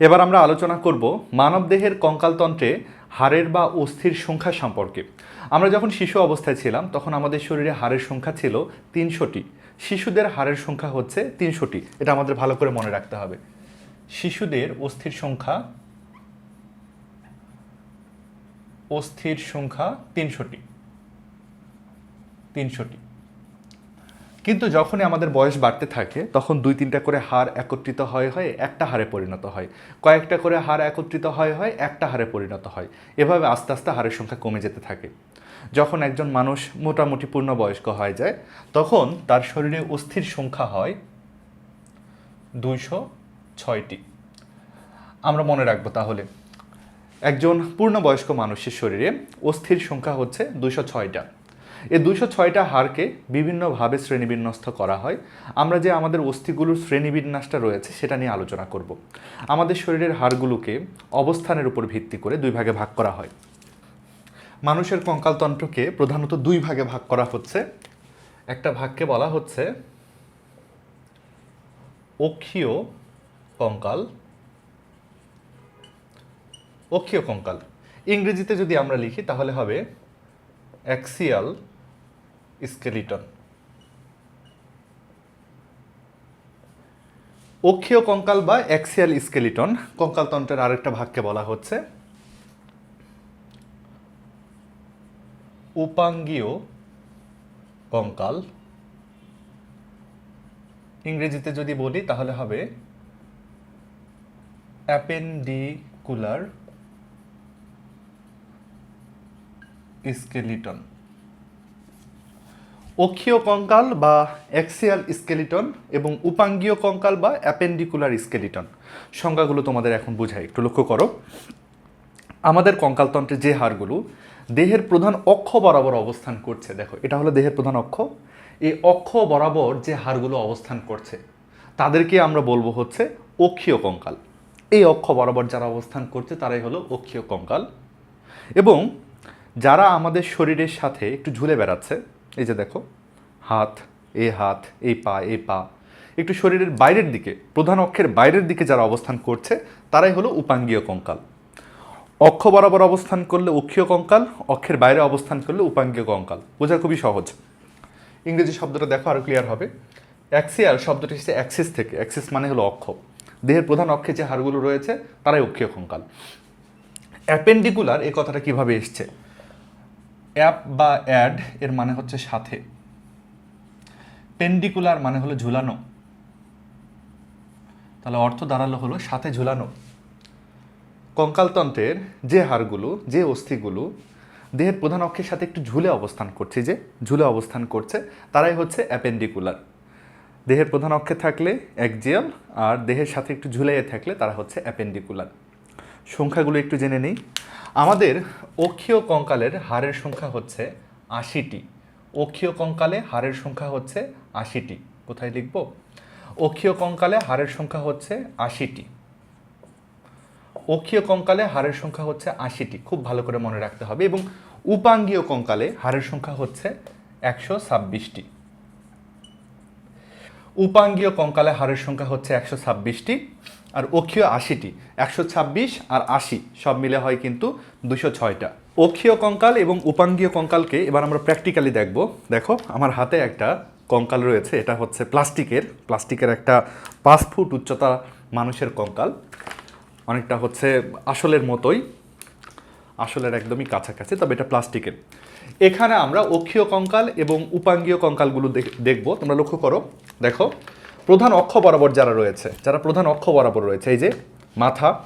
এবার আমরা আলোচনা করব মানবদেহের কঙ্কালতন্ত্রে হাড়ের বা অস্থির সংখ্যা সম্পর্কে। আমরা যখন শিশু অবস্থায় ছিলাম, তখন আমাদের শরীরে হাড়ের সংখ্যা ছিল তিনশোটি। শিশুদের হাড়ের সংখ্যা হচ্ছে তিনশোটি। এটা আমাদের ভালো করে মনে রাখতে হবে। শিশুদের অস্থির সংখ্যা অস্থির সংখ্যা তিনশোটি। তিনশোটি। কিন্তু যখনই আমাদের বয়স বাড়তে থাকে, তখন দুই তিনটা করে হার একত্রিত হয় হয় একটা হারে পরিণত হয়। কয়েকটা করে হার একত্রিত হয় হয় একটা হারে পরিণত হয়। এভাবে আস্তে আস্তে হারের সংখ্যা কমে যেতে থাকে। যখন একজন মানুষ মোটামুটি পূর্ণবয়স্ক হয়ে যায়, তখন তার শরীরে অস্থির সংখ্যা হয় দুইশো ছয়টি। আমরা মনে রাখব তাহলে, একজন পূর্ণবয়স্ক মানুষের শরীরে অস্থির সংখ্যা হচ্ছে দুশো ছয়টা। এই দুশো ছয়টা হাড়কে বিভিন্নভাবে শ্রেণীবিন্যস্ত করা হয়। আমরা যে আমাদের অস্থিগুলোর শ্রেণীবিন্যাসটা রয়েছে, সেটা নিয়ে আলোচনা করব। আমাদের শরীরের হাড়গুলোকে অবস্থানের উপর ভিত্তি করে দুই ভাগে ভাগ করা হয়। মানুষের কঙ্কালতন্ত্রকে প্রধানত দুই ভাগে ভাগ করা হচ্ছে। একটা ভাগকে বলা হচ্ছে অক্ষীয় কঙ্কাল। অক্ষীয় কঙ্কাল। ইংরেজিতে যদি আমরা লিখি, তাহলে হবে অ্যাক্সিয়াল স্কেলিটন অক্ষীয় কঙ্কাল বা অ্যাক্সিয়াল স্কেলিটন কঙ্কালতন্ত্রের আরেকটা ভাগকে বলা হচ্ছে উপাঙ্গীয় কঙ্কাল। ইংরেজিতে যদি বলি, তাহলে হবে অ্যাপেন্ডিকুলার স্কেলিটন। অক্ষীয় কঙ্কাল বা অ্যাক্সিয়াল স্কেলিটন এবং উপাঙ্গীয় কঙ্কাল বা অ্যাপেন্ডিকুলার স্কেলিটন। সংজ্ঞাগুলো তোমাদের এখন বোঝাই, একটু লক্ষ্য করো। আমাদের কঙ্কালতন্ত্রের যে হাড়গুলো দেহের প্রধান অক্ষ বরাবর অবস্থান করছে। দেখো, এটা হলো দেহের প্রধান অক্ষ। এই অক্ষ বরাবর যে হাড়গুলো অবস্থান করছে, তাদেরকে আমরা বলব হচ্ছে অক্ষীয় কঙ্কাল। এই অক্ষ বরাবর যারা অবস্থান করছে, তারাই হলো অক্ষীয় কঙ্কাল। এবং যারা আমাদের শরীরের সাথে একটু ঝুলে বেড়াচ্ছে এই যে দেখো, হাত এই হাত এই পা এই পা। একটু শরীরের বাইরের দিকে, প্রধান অক্ষের বাইরের দিকে যারা অবস্থান করছে, তারাই হলো উপাঙ্গীয় কঙ্কাল। অক্ষ বরাবর অবস্থান করলে অক্ষীয় কঙ্কাল, অক্ষের বাইরে অবস্থান করলে উপাঙ্গীয় কঙ্কাল। বোঝা খুবই সহজ। ইংরেজি শব্দটা দেখো আরও ক্লিয়ার হবে। অ্যাক্সিয়াল শব্দটি এসেছে অ্যাক্সিস থেকে অ্যাক্সিস মানে হলো অক্ষ। দেহের প্রধান অক্ষে যে হাড়গুলো রয়েছে, তারাই অক্ষীয় কঙ্কাল। অ্যাপেন্ডিকুলার এই কথাটা কীভাবে এসছে? অ্যাপ বা অ্যাড এর মানে হচ্ছে সাথে। পেন্ডিকুলার মানে হলো ঝুলানো। তাহলে অর্থ দাঁড়াল হলো সাথে ঝুলানো। কঙ্কালতন্ত্রের যে হাড়গুলো, যে অস্থিগুলো, দেহের প্রধান অক্ষের সাথে একটু ঝুলে অবস্থান করছে যে ঝুলে অবস্থান করছে, তারাই হচ্ছে অ্যাপেন্ডিকুলার। দেহের প্রধান অক্ষে থাকলে একজিয়াল আর দেহের সাথে একটু ঝুলিয়ে থাকলে তারা হচ্ছে অ্যাপেন্ডিকুলার। সংখ্যাগুলো একটু জেনে নেই। আমাদের অক্ষীয় কঙ্কালের হাড়ের সংখ্যা হচ্ছে আশিটি। অক্ষীয় কঙ্কালে হাড়ের সংখ্যা হচ্ছে আশিটি। কোথায় লিখব? অক্ষীয় কঙ্কালে হাড়ের সংখ্যা হচ্ছে আশিটি। অক্ষীয় কঙ্কালে হাড়ের সংখ্যা হচ্ছে আশিটি। খুব ভালো করে মনে রাখতে হবে। এবং উপাঙ্গীয় কঙ্কালে হাড়ের সংখ্যা হচ্ছে একশো ছাব্বিশটি। উপাঙ্গীয় কঙ্কালে হাড়ের সংখ্যা হচ্ছে একশো ছাব্বিশটি আর অক্ষীয় আশিটি, একশো ছাব্বিশ আর আশি, সব মিলে হয় কিন্তু দুশো ছয়টা। অক্ষীয় কঙ্কাল এবং উপাঙ্গীয় কঙ্কালকে এবার আমরা প্র্যাকটিক্যালি দেখব। দেখো, আমার হাতে একটা কঙ্কাল রয়েছে, এটা হচ্ছে প্লাস্টিকের প্লাস্টিকের একটা পাঁচ ফুট উচ্চতা মানুষের কঙ্কাল। অনেকটা হচ্ছে আসলের মতোই। আসলের একদমই কাছাকাছি, তবে এটা প্লাস্টিকের। এখানে আমরা অক্ষীয় কঙ্কাল এবং উপাঙ্গীয় কঙ্কালগুলো দেখ- দেখব। তোমরা লক্ষ্য করো, দেখো, প্রধান অক্ষ বরাবর যারা রয়েছে, যারা প্রধান অক্ষ বরাবর রয়েছে, এই যে মাথা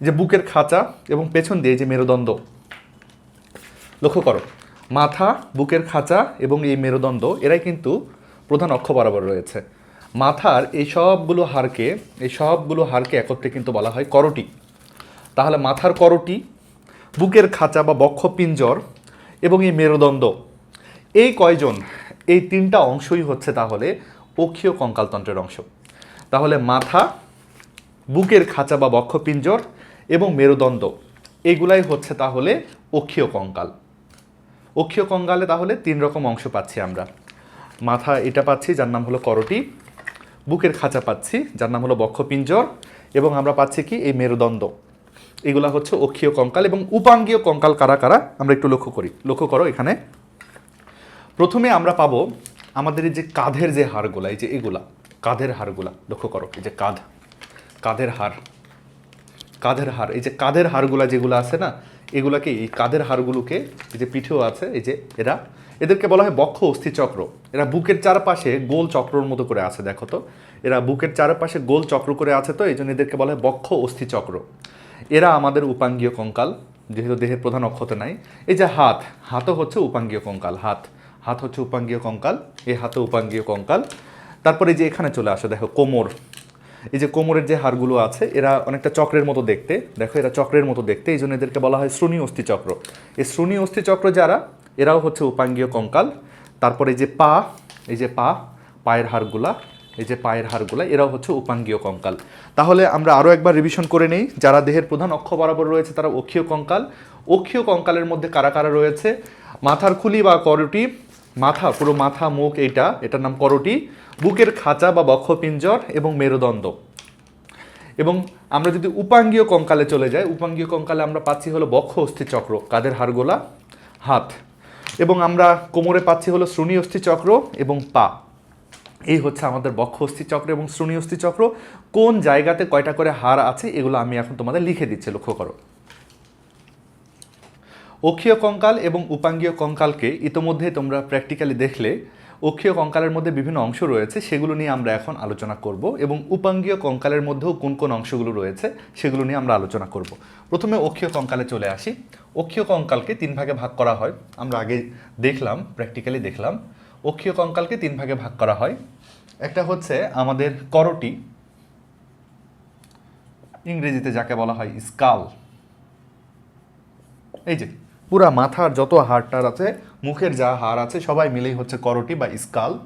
যে বুকের খাঁচা এবং পেছন দিয়ে যে মেরুদণ্ড। লক্ষ্য করো, মাথা, বুকের খাঁচা এবং এই মেরুদণ্ড, এরাই কিন্তু প্রধান অক্ষ বরাবর রয়েছে। মাথার এই সবগুলো হাড়কে, এই সবগুলো হাড়কে একত্রে কিন্তু বলা হয় করটি। তাহলে মাথার করটি বুকের খাঁচা বা বক্ষ পিঞ্জর এবং এই মেরুদণ্ড। এই কয়জন, এই তিনটা অংশই হচ্ছে তাহলে অক্ষীয় কঙ্কালতন্ত্রের অংশ। তাহলে মাথা, বুকের খাঁচা বা বক্ষ পিঞ্জর এবং মেরুদণ্ড, এগুলাই হচ্ছে তাহলে অক্ষীয় কঙ্কাল। অক্ষীয় কঙ্কালে তাহলে তিন রকম অংশ পাচ্ছি আমরা। মাথা এটা পাচ্ছি, যার নাম হলো করটি। বুকের খাঁচা পাচ্ছি, যার নাম হলো বক্ষপিঞ্জর এবং আমরা পাচ্ছি কি? এই মেরুদণ্ড। এগুলা হচ্ছে অক্ষীয় কঙ্কাল এবং উপাঙ্গীয় কঙ্কাল কারা কারা? আমরা একটু লক্ষ্য করি। লক্ষ্য করো এখানে। প্রথমে আমরা পাবো আমাদের এই যে কাঁধের যে হাড়গুলা, এই যে এগুলা, কাঁধের হাড়গুলা, লক্ষ্য করো, এই যে কাঁধ, কাঁধের হাড় কাঁধের হাড়, এই যে কাঁধের হাড়গুলা যেগুলো আছে না, এগুলাকে, এই কাঁধের হাড়গুলোকে, এই যে পিঠেও আছে, এই যে এরা, এদেরকে বলা হয় বক্ষ অস্থি চক্র। এরা বুকের চারপাশে গোল চক্রর মতো করে আছে, দেখো তো। এরা বুকের চারপাশে গোল চক্র করে আছে তো, এই জন্য এদেরকে বলা হয় বক্ষ অস্থি চক্র। এরা আমাদের উপাঙ্গীয় কঙ্কাল, যেহেতু দেহের প্রধান অক্ষত নাই। এই যে হাত, হাতও হচ্ছে উপাঙ্গীয় কঙ্কাল, হাত। হাত হচ্ছে উপাঙ্গীয় কঙ্কাল, এই হাতও উপাঙ্গীয় কঙ্কাল। তারপরে যে এখানে চলে আসে, দেখো কোমর। এই যে কোমরের যে হাড়গুলো আছে, এরা অনেকটা চক্রের মতো দেখতে। দেখো, এরা চক্রের মতো দেখতে, এই জন্য এদেরকে বলা হয় শ্রুণী অস্থি চক্র এই শ্রুণী অস্থি চক্র যারা, এরাও হচ্ছে উপাঙ্গীয় কঙ্কাল। তারপরে যে পা, এই যে পা, পায়ের হাড়গুলা এই যে পায়ের হাড়গুলা, এরাও হচ্ছে উপাঙ্গীয় কঙ্কাল। তাহলে আমরা আরও একবার রিভিশন করে নেই, যারা দেহের প্রধান অক্ষ বরাবর রয়েছে তারা অক্ষীয় কঙ্কাল। অক্ষীয় কঙ্কালের মধ্যে কারা কারা রয়েছে? মাথার খুলি বা করটি, মাথা, পুরো মাথা, মুখ এইটা, এটার নাম করটি, বুকের খাঁচা বা বক্ষপিঞ্জর এবং মেরুদণ্ড। এবং আমরা যদি উপাঙ্গীয় কঙ্কালে চলে যাই, উপাঙ্গীয় কঙ্কালে আমরা পাচ্ছি হলো বক্ষ অস্থি চক্র কাদের হাড়গোলা? হাত। এবং আমরা কোমরে পাচ্ছি হলো শ্রুণী অস্থি চক্র এবং পা। এই হচ্ছে আমাদের বক্ষ অস্থি চক্র এবং শ্রুণী অস্থি চক্র কোন জায়গাতে কয়টা করে হাড় আছে এগুলো আমি এখন তোমাদের লিখে দিচ্ছি, লক্ষ্য করো। অক্ষীয় কঙ্কাল এবং উপাঙ্গীয় কঙ্কালকে ইতোমধ্যে তোমরা প্র্যাকটিক্যালি দেখলে, অক্ষীয় কঙ্কালের মধ্যে বিভিন্ন অংশ রয়েছে, সেগুলো নিয়ে আমরা এখন আলোচনা করব এবং উপাঙ্গীয় কঙ্কালের মধ্যেও কোন কোন অংশগুলো রয়েছে সেগুলো নিয়ে আমরা আলোচনা করব। প্রথমে অক্ষীয় কঙ্কালে চলে আসি। অক্ষীয় কঙ্কালকে তিন ভাগে ভাগ করা হয়, আমরা আগে দেখলাম প্র্যাকটিক্যালি দেখলাম। অক্ষীয় কঙ্কালকে তিন ভাগে ভাগ করা হয়। একটা হচ্ছে আমাদের করটি, ইংরেজিতে যাকে বলা হয় স্কাল। এই যে, পুরা মাথার যত হাড়টার আছে, মুখের যা হাড় আছে, সবাই মিলেই হচ্ছে করটি বা স্কাল।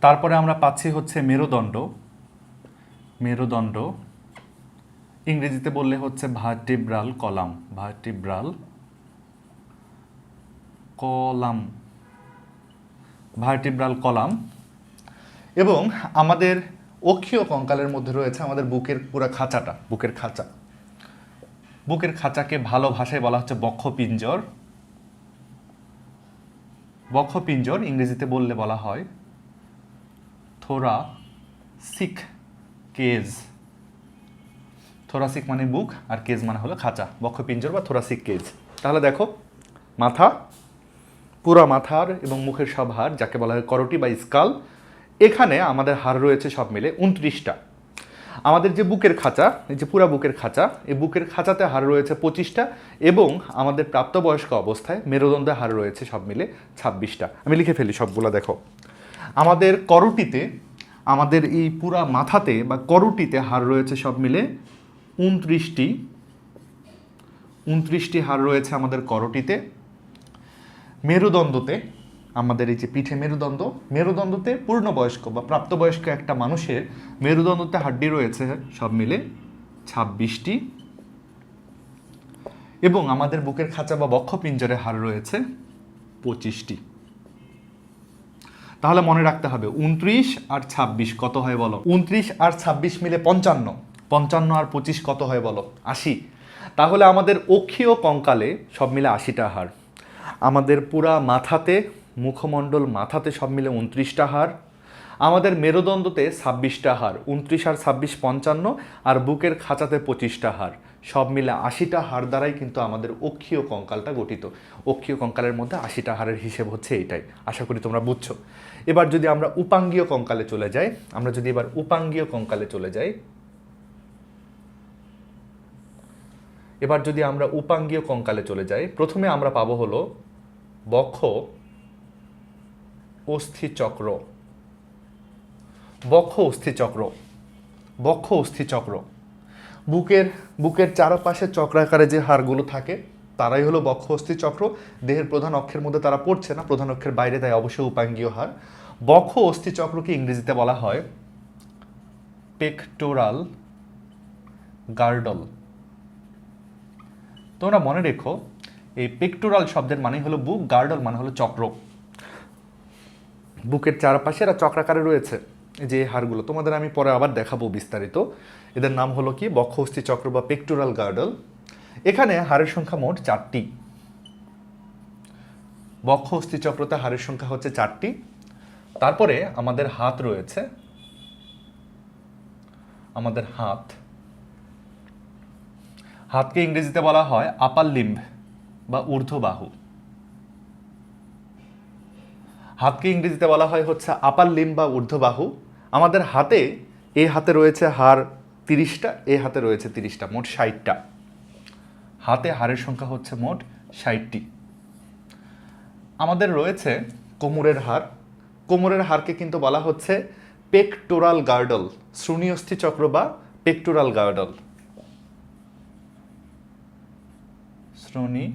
তারপরে আমরা পাচ্ছি হচ্ছে মেরুদণ্ড। মেরুদণ্ড, ইংরেজিতে বললে হচ্ছে vertebral column vertebral column vertebral column এবং আমাদের অক্ষীয় কঙ্কালের মধ্যে রয়েছে আমাদের বুকের পুরা খাঁচাটা, বুকের খাঁচা। বুকের খাঁচাকে ভালো ভাষায় বলা হচ্ছে বক্ষপিঞ্জর। বক্ষপিঞ্জর ইংরেজিতে বললে বলা হয় থোরা সিক কেজ থোরাসিক মানে বুক, আর কেজ মানে হলো খাঁচা, বক্ষপিঞ্জর বা থোরাসিক কেজ তাহলে দেখো, মাথা পুরো মাথার এবং মুখের সব হাড়, যাকে বলা হয় করটি বা স্কাল, এখানে আমাদের হাড় রয়েছে সব মিলে উনত্রিশটা। আমাদের যে বুকের খাঁচা, এই যে পুরা বুকের খাঁচা, এই বুকের খাঁচাতে হাড় রয়েছে পঁচিশটা এবং আমাদের প্রাপ্তবয়স্ক অবস্থায় মেরুদণ্ডে হাড় রয়েছে সব মিলে ছাব্বিশটা। আমি লিখে ফেলি সবগুলো, দেখো। আমাদের করটিতে, আমাদের এই পুরা মাথাতে বা করটিতে হাড় রয়েছে সব মিলে উনত্রিশটি। উনত্রিশটি হাড় রয়েছে আমাদের করটিতে। মেরুদণ্ডতে, আমাদের এই যে পিঠে মেরুদণ্ড, মেরুদণ্ডতে পূর্ণবয়স্ক বা প্রাপ্তবয়স্ক একটা মানুষের মেরুদণ্ডতে হাড্ডি রয়েছে সব মিলে ছাব্বিশটি। এবং আমাদের বুকের খাঁচা বা বক্ষপিঞ্জরে হাড় রয়েছে পঁচিশটি। তাহলে মনে রাখতে হবে, উনত্রিশ আর ছাব্বিশ কত হয় বলো? উনত্রিশ আর ছাব্বিশ মিলে পঞ্চান্ন। পঞ্চান্ন আর পঁচিশ কত হয় বলো? আশি। তাহলে আমাদের অক্ষীয় কঙ্কালে সব মিলে আশিটা হাড়। আমাদের পুরা মাথাতে, মুখমণ্ডল মাথাতে সব মিলে উনত্রিশটা হাড়। আমাদের মেরুদণ্ডতে ছাব্বিশটা হাড়, উনত্রিশ আর ছাব্বিশ পঞ্চান্ন, আর বুকের খাঁচাতে পঁচিশটা হাড়। সব মিলে আশিটা হাড় দ্বারাই কিন্তু আমাদের অক্ষীয় কঙ্কালটা গঠিত। অক্ষীয় কঙ্কালের মধ্যে আশিটা হাড়ের হিসেব হচ্ছে এইটাই। আশা করি তোমরা বুঝছ। এবার যদি আমরা উপাঙ্গীয় কঙ্কালে চলে যাই, আমরা যদি এবার উপাঙ্গীয় কঙ্কালে চলে যাই এবার যদি আমরা উপাঙ্গীয় কঙ্কালে চলে যাই, প্রথমে আমরা পাবো হলো বক্ষ অস্থিচক্র। বক্ষ অস্থিচক্র। বক্ষ অস্থিচক্র। বুকের বুকের চারপাশে চক্রাকারে যে হাড়গুলো থাকে, তারাই হলো বক্ষ অস্থিচক্র। দেহের প্রধান অক্ষের মধ্যে তারা পড়ছে না, প্রধান অক্ষের বাইরে তাই অবশ্যই উপাঙ্গীয় হাড়। বক্ষ অস্থিচক্রকে ইংরেজিতে বলা হয় পেকটোরাল গার্ডল তোমরা মনে রেখো, এই পেক্টোরাল শব্দের মানে হলো বুক গার্ডল মানে হলো চক্র। বুকের চারপাশে এরা চক্রাকারে রয়েছে যে হাড়গুলো। তোমাদের আমি পরে আবার দেখাবো বিস্তারিত। এদের নাম হলো কি? বক্ষস্থি চক্র বা পেক্টোরাল গার্ডল এখানে হাড়ের সংখ্যা মোট চারটি। বক্ষ অস্থি চক্রতে হাড়ের সংখ্যা হচ্ছে চারটি। তারপরে আমাদের হাত রয়েছে। আমাদের হাত হাতকে ইংরেজিতে বলা হয় আপার লিম্ব বা ঊর্ধ্ববাহু। হাতকে ইংরেজিতে বলা হয় হচ্ছে আপার লিম্ব বা ঊর্ধ্ববাহু। আমাদের হাতে এই হাতে রয়েছে হাড় তিরিশটা এই হাতে রয়েছে তিরিশটা, মোট ষাটটা। হাতে হাড়ের সংখ্যা হচ্ছে মোট ষাটটি। আমাদের রয়েছে কোমরের হাড়। কোমরের হাড়কে কিন্তু বলা হচ্ছে পেকটোরাল গার্ডল শ্রুণীয়স্থি চক্র বা পেকটোরাল গার্ডল শ্রোণী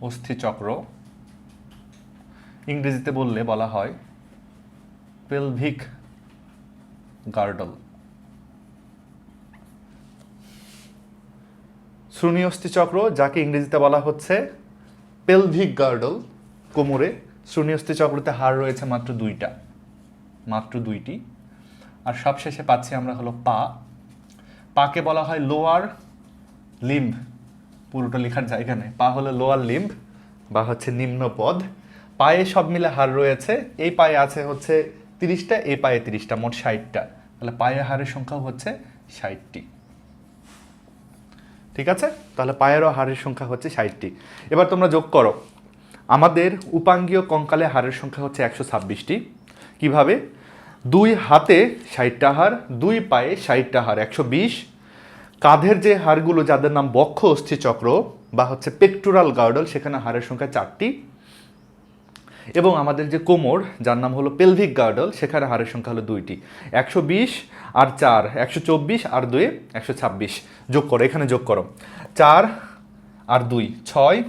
অস্থি চক্র ইংরেজিতে বললে বলা হয় পেলভিক গার্ডল। শ্রুণীয়স্থি চক্র যাকে ইংরেজিতে বলা হচ্ছে পেলভিক গার্ডল, কোমরে। শ্রুণীয়স্থি চক্রতে হাড় রয়েছে মাত্র দুইটা, মাত্র দুইটি। আর সবশেষে পাচ্ছি আমরা হলো পা। পাকে বলা হয় লোয়ার লিম্ব, পুরোটা লেখার জায়গা নেই। পা হলো লোয়ার লিম্ব, বা হচ্ছে নিম্ন পদ। পায়ে সব মিলে হার রয়েছে। এই পায়ে আছে হচ্ছে তিরিশটা, এই পায়ে তিরিশটা, মোট ষাটটা। তাহলে পায়ে হারের সংখ্যাও হচ্ছে ষাটটি। ঠিক আছে? তাহলে পায়েরও হাড়ের সংখ্যা হচ্ছে ষাটটি। এবার তোমরা যোগ করো। আমাদের উপাঙ্গীয় কঙ্কালে হারের সংখ্যা হচ্ছে একশো ছাব্বিশটি। কীভাবে? দুই হাতে ষাটটা হার, দুই পায়ে ষাটটা হার, একশো বিশ। কাঁধের যে হাড়গুলো যাদের নাম বক্ষ অস্থি চক্র বা হচ্ছে পেকটুরাল গার্ডল সেখানে হাড়ের সংখ্যা চারটি। এবং আমাদের যে কোমর, যার নাম হলো পেলভিক গার্ডল সেখানে হাড়ের সংখ্যা হলো দুইটি। একশো বিশ আর চার, একশো চব্বিশ আর দুই, একশো ছাব্বিশ। যোগ করো, এখানে যোগ করো। চার আর দুই, ছয়।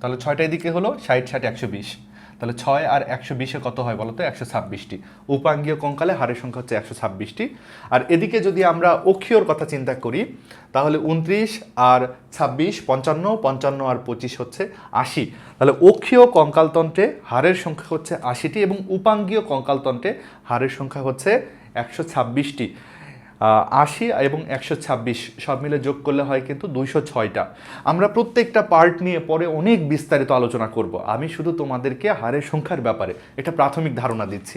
তাহলে ছয়টা এদিকে হলো, ষাট ষাট, একশো বিশ। তাহলে ছয় আর একশো বিশে কত হয় বলতো একশো ছাব্বিশটি। উপাঙ্গীয় কঙ্কালে হাড়ের সংখ্যা হচ্ছে একশো ছাব্বিশটি। আর এদিকে যদি আমরা অক্ষীয়র কথা চিন্তা করি, তাহলে উনত্রিশ আর ছাব্বিশ, পঞ্চান্ন পঞ্চান্ন আর পঁচিশ হচ্ছে আশি। তাহলে অক্ষীয় কঙ্কালতন্ত্রে হাড়ের সংখ্যা হচ্ছে আশিটি এবং উপাঙ্গীয় কঙ্কালতন্ত্রে হাড়ের সংখ্যা হচ্ছে একশো ছাব্বিশটি। আশি এবং একশো ছাব্বিশ সব মিলে যোগ করলে হয় কিন্তু দুইশো ছয়টা। আমরা প্রত্যেকটা পার্ট নিয়ে পরে অনেক বিস্তারিত আলোচনা করব। আমি শুধু তোমাদেরকে হারের সংখ্যার ব্যাপারে এটা প্রাথমিক ধারণা দিচ্ছি।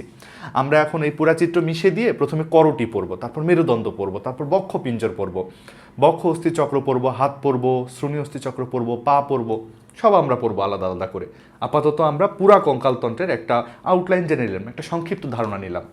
আমরা এখন এই পুরাচিত্র মিশিয়ে দিয়ে প্রথমে করটি পড়ব, তারপর মেরুদণ্ড পড়ব, তারপর বক্ষ পিঞ্জর পড়ব। বক্ষ অস্থি চক্র পড়ব, হাত পড়ব, শ্রোণী অস্থি চক্র পড়ব, পা পড়ব, সব আমরা পড়ব আলাদা আলাদা করে। আপাতত আমরা পুরা কঙ্কালতন্ত্রের একটা আউটলাইন জেনে নিলাম, একটা সংক্ষিপ্ত ধারণা নিলাম।